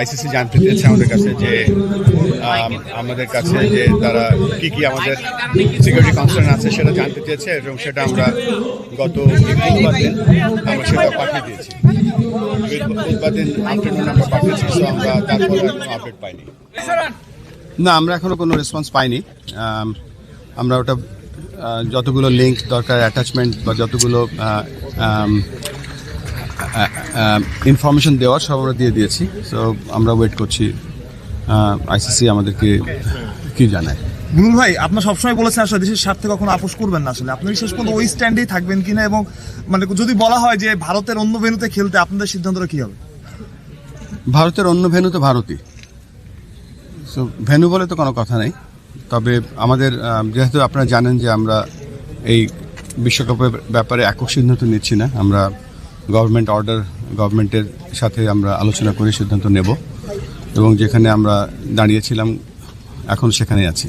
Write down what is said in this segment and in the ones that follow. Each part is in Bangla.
আইসিসি জানতে চেয়েছে আমাদের কাছে যে আমাদের কাছে যে তারা কি কি আমাদের সিকিউরিটি কনসার্ন আছে সেটা জানতে চেয়েছে এবং সেটা আমরা গত বুধবার দিন আমরা সেটা পাঠিয়ে দিয়েছি। বুধবার দিন আফটারনুন আমরা পাঠিয়েছি তো আমরা তারপরে আপডেট পাইনি। না, আমরা এখনও কোনো রেসপন্স পাইনি। আমরা ওটা যতগুলো লিঙ্ক দরকার অ্যাটাচমেন্ট বা যতগুলো ইনফরমেশন দেওয়ার সব আমরা দিয়ে দিয়েছি। সো আমরা ওয়েট করছি আইসিসি আমাদেরকে কি জানায়। মুনুল ভাই আপনার সবসময় বলেছেন আসলে দেশের স্বার্থে কখনো আপোষ করবেন না আসলে। আপনি শেষ পর্যন্ত ওই স্ট্যান্ডেই থাকবেন কিনা এবং মানে যদি বলা হয় যে ভারতের অন্য ভেন্যুতে খেলতে আপনাদের সিদ্ধান্তটা কি হবে? ভারতের অন্য ভেন্যু তো ভারতই। সো ভেন্যু বলে তো কোনো কথা নেই। তবে আমাদের যেহেতু আপনারা জানেন যে আমরা এই বিশ্বকাপের ব্যাপারে একক সিদ্ধান্ত নিচ্ছি না আমরা গভর্নমেন্ট অর্ডার গভর্নমেন্টের সাথে আমরা আলোচনা করে সিদ্ধান্ত নেব এবং যেখানে আমরা দাঁড়িয়েছিলাম এখন সেখানেই আছি।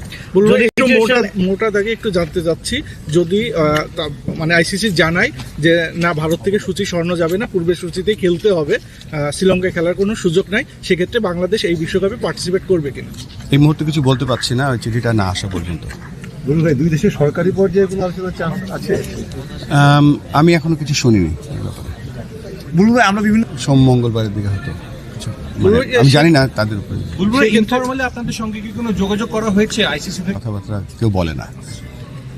একটু মোটা মোটা দাগে একটু জানতে চাচ্ছি যদি তা- মানে আইসিসি জানায় যে না ভারত থেকে সূচি স্বর্ণ যাবে না পূর্বের সূচিতেই খেলতে হবে শ্রীলঙ্কায় খেলার কোনো সুযোগ নাই সেক্ষেত্রে বাংলাদেশ এই বিশ্বকাপে পার্টিসিপেট করবে কিনা? এই মুহূর্তে কিছু বলতে পারছি না ওই চিঠিটা না আসা পর্যন্ত। বলুন ভাই দুই দেশের সরকারি পর্যায়ে কোনো আছে? আমি এখনও কিছু শুনিনি এই ব্যাপারে। মুনুল আমরা বিভিন্ন সোম মঙ্গলবারের দিকে হয়তো। কিছু মানে আমি জানি না তাদের উপরে। বুলবুল ইনফরমালি আপনাদের সঙ্গে কি কোনো যোগাযোগ করা হয়েছে? আইসিসি থেকে? কথাবার্তা কেউ বলে না।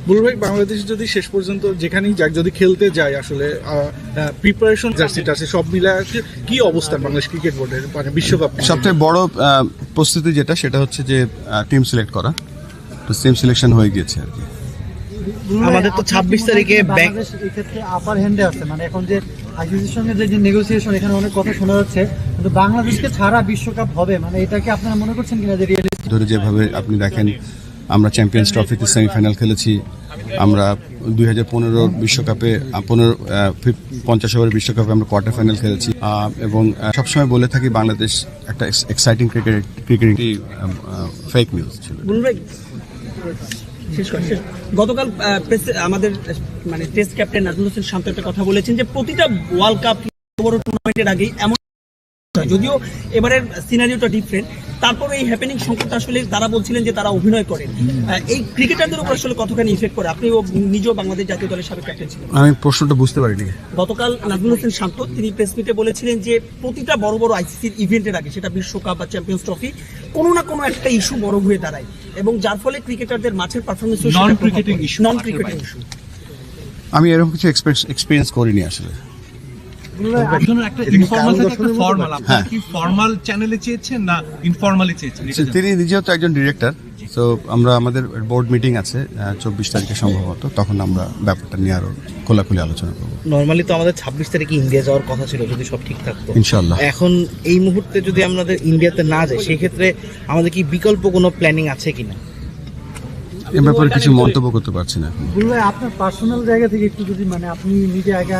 বলব ভাই বাংলাদেশ যদি শেষ পর্যন্ত যেখানেই যাক যদি খেলতে যায় আসলে প্রিপারেশন জার্সিটা আছে সব মিলে কি অবস্থান বাংলাদেশ ক্রিকেট বোর্ডের মানে বিশ্বকাপ সবথেকে বড় প্রস্তুতি যেটা সেটা হচ্ছে যে টিম সিলেক্ট করা। তো টিম সিলেকশন হয়ে গিয়েছে আর কি। আমাদের তো 26 তারিখে ব্যাংক বাংলাদেশ এই ক্ষেত্রে আপার হ্যান্ডে আছে? মানে এখন যে আইসিসির সঙ্গে যে যে নেগোসিয়েশন এখানে অনেক কথা শোনা যাচ্ছে কিন্তু বাংলাদেশকে ছাড়া বিশ্বকাপ হবে মানে এটা কি আপনারা মনে করছেন কিনা যে রিয়েলিস্টিক ধরে যেভাবে আপনি দেখেন আমরা চ্যাম্পিয়ন্স ট্রফিতে সেমিফাইনাল খেলেছি আমরা দুই হাজার পনেরো বিশ্বকাপে পনেরো ফিফ- পঞ্চাশ ওভার বিশ্বকাপে আমরা কোয়ার্টার ফাইনাল খেলেছি এবং সবসময় বলে থাকি বাংলাদেশ একটা exciting cricket cricket fake news ছিল। গতকাল আমাদের মানে টেস্ট ক্যাপ্টেন নাজমুল হোসেন শান্ত একটা কথা বলেছেন যে প্রতিটা ওয়ার্ল্ড কাপ বড় টুর্নামেন্টের আগে এমন। যদিও এবারের সিনারিওটা ডিফারেন্ট তারপরে এই হ্যাপেনিং সংকটটা আসলে তারা বলছিলেন যে তারা অভিনয় করেন। এই ক্রিকেটারদের উপর আসলে কতখানি ইফেক্ট করে আপনি নিজেও বাংলাদেশ জাতীয় দলের সাবেক ক্যাপ্টেন ছিলেন। আমি প্রশ্নটা বুঝতে পারিনি। গতকাল নাজমুল হোসেন শান্ত তিনি প্রেস মিটে বলেছিলেন যে প্রতিটা বড় বড় আইসিসির ইভেন্টের আগে সেটা বিশ্বকাপ বা চ্যাম্পিয়ন্স ট্রফি কোনো না কোনো একটা ইস্যু বড় হয়ে দাঁড়ায়। এবং যার ফলে ক্রিকেটারদের মাঠের পারফরমেন্স নন ক্রিকেটিং ইস্যু আমি এরকম কিছু এক্সপিরিয়েন্স করিনি আসলে। একটা ইনফর্মাল থেকে একটা ফর্মাল আপনারা হ্যাঁ। কি ফর্মাল চ্যানেলে চেয়েছেন না ইনফর্মালি চেয়েছেন? তিনি নিজেও তো একজন ডিরেক্টর তো আমরা আমাদের বোর্ড মিটিং আছে চব্বিশ তারিখে সম্ভবত তখন আমরা ব্যাপারটা নিয়ে আরও খোলাখুলি আলোচনা করব। নর্মালি তো আমাদের 26 তারিখে ইন্ডিয়া যাওয়ার কথা ছিল যদি সব ঠিক থাকতো। ইনশাল্লাহ এখন এই মুহূর্তে যদি আমাদের ইন্ডিয়াতে না যাই সেই ক্ষেত্রে আমাদের কি বিকল্প কোনো প্ল্যানিং আছে কিনা? এ ব্যাপারে কিছু মন্তব্য করতে পারছি না এখন। আপনার পার্সোনাল জায়গা থেকে একটু যদি মানে আপনি নিজে আগে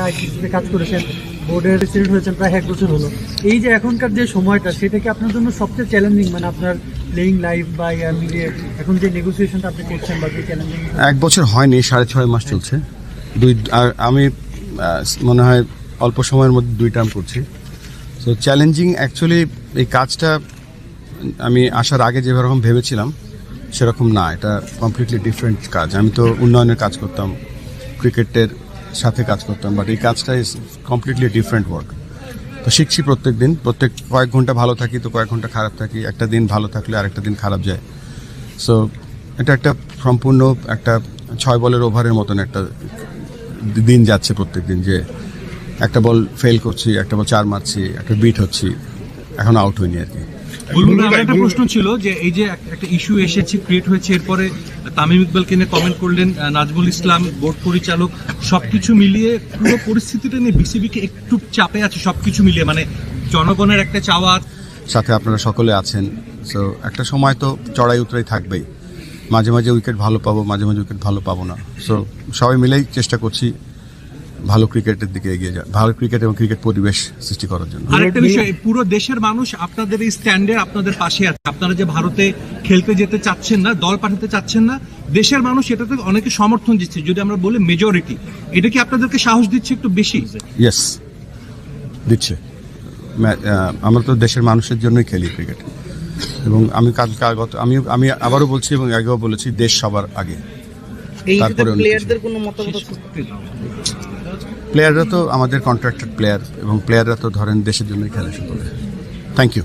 কাজ করেছেন বোর্ডের প্রেসিডেন্ট হয়েছেন প্রায় এক বছর হলো। এই যে এখনকার যে সময়টা, সেটা কি আপনার জন্য সবচেয়ে চ্যালেঞ্জিং মানে আপনার প্লেইং লাইফ বা ইয়া মিলিয়ে এখন যে নেগোসিয়েশনটা আপনি করছেন বা যে চ্যালেঞ্জিং এক বছর হয়নি, সাড়ে ছয় মাস চলছে। দুই, আর আমি মনে হয় অল্প সময়ের মধ্যে দুই টার্ম করছি। তো চ্যালেঞ্জিং অ্যাকচুয়ালি এই কাজটা আমি আসার আগে যেরকম ভেবেছিলাম, সেরকম না। এটা কমপ্লিটলি ডিফারেন্ট কাজ। আমি তো উন্নয়নের কাজ করতাম ক্রিকেটের সাথে কাজ করতাম বাট এই কাজটা ইজ কমপ্লিটলি ডিফারেন্ট ওয়ার্ক তো শিখছি প্রত্যেক দিন প্রত্যেক কয়েক ঘণ্টা ভালো থাকি তো কয়েক ঘণ্টা খারাপ থাকি, একটা দিন ভালো থাকলে আরেকটা দিন খারাপ যায়। সো এটা একটা সম্পূর্ণ একটা ছয় বলের ওভারের মতন একটা দিন যাচ্ছে প্রত্যেক দিন যে একটা বল ফেল করছি, একটা বল চার মারছি, একটা বিট হচ্ছি, এখন আউট হয়নি আর কি। আমার একটা প্রশ্ন ছিল যে এই যে একটা ইস্যু এসেছে ক্রিয়েট হয়েছে এরপরে তামিম ইকবালকে নিয়ে কমেন্ট করলেন নাজমুল ইসলাম বোর্ড পরিচালক সবকিছু মিলিয়ে পুরো পরিস্থিতিটা নিয়ে বিসিবিকে একটু চাপে আছে সবকিছু মিলিয়ে মানে জনগণের একটা চাওয়া। সাথে আপনারা সকলে আছেন সো একটা সময় তো চড়াই উতরাই থাকবেই। মাঝে মাঝে উইকেট ভালো পাবো মাঝে মাঝে উইকেট ভালো পাবো না। সো সবাই মিলেই চেষ্টা করছি ভালো ক্রিকেটের দিকে এগিয়ে যা ভালো ক্রিকেট এবং ক্রিকেট পরিবেশ সৃষ্টি করার জন্য। আরেকটা বিষয় পুরো দেশের মানুষ আপনাদের এই স্ট্যান্ডে আপনাদের পাশে আছে। আপনারা যে ভারতে খেলতে যেতে চাচ্ছেন না দল পাঠাতে চাচ্ছেন না দেশের মানুষ এটাতে অনেকে সমর্থন দিচ্ছে। যদি আমরা বলি মেজরিটি এটা কি আপনাদেরকে সাহস দিচ্ছে একটু বেশি? ইয়েস দিচ্ছে। আমরা তো দেশের মানুষের জন্যই খেলি ক্রিকেট। এবং আমি কাল কাল গত আমি আমি আবারও বলছি এবং আগেও বলেছি দেশ সবার আগে। তারপরে প্লেয়ারদের কোনো মতামত? প্লেয়াররা তো আমাদের কন্ট্রাক্টেড প্লেয়ার এবং প্লেয়াররা তো ধরেন দেশের জন্যই খেলা শুরু করে থ্যাংক ইউ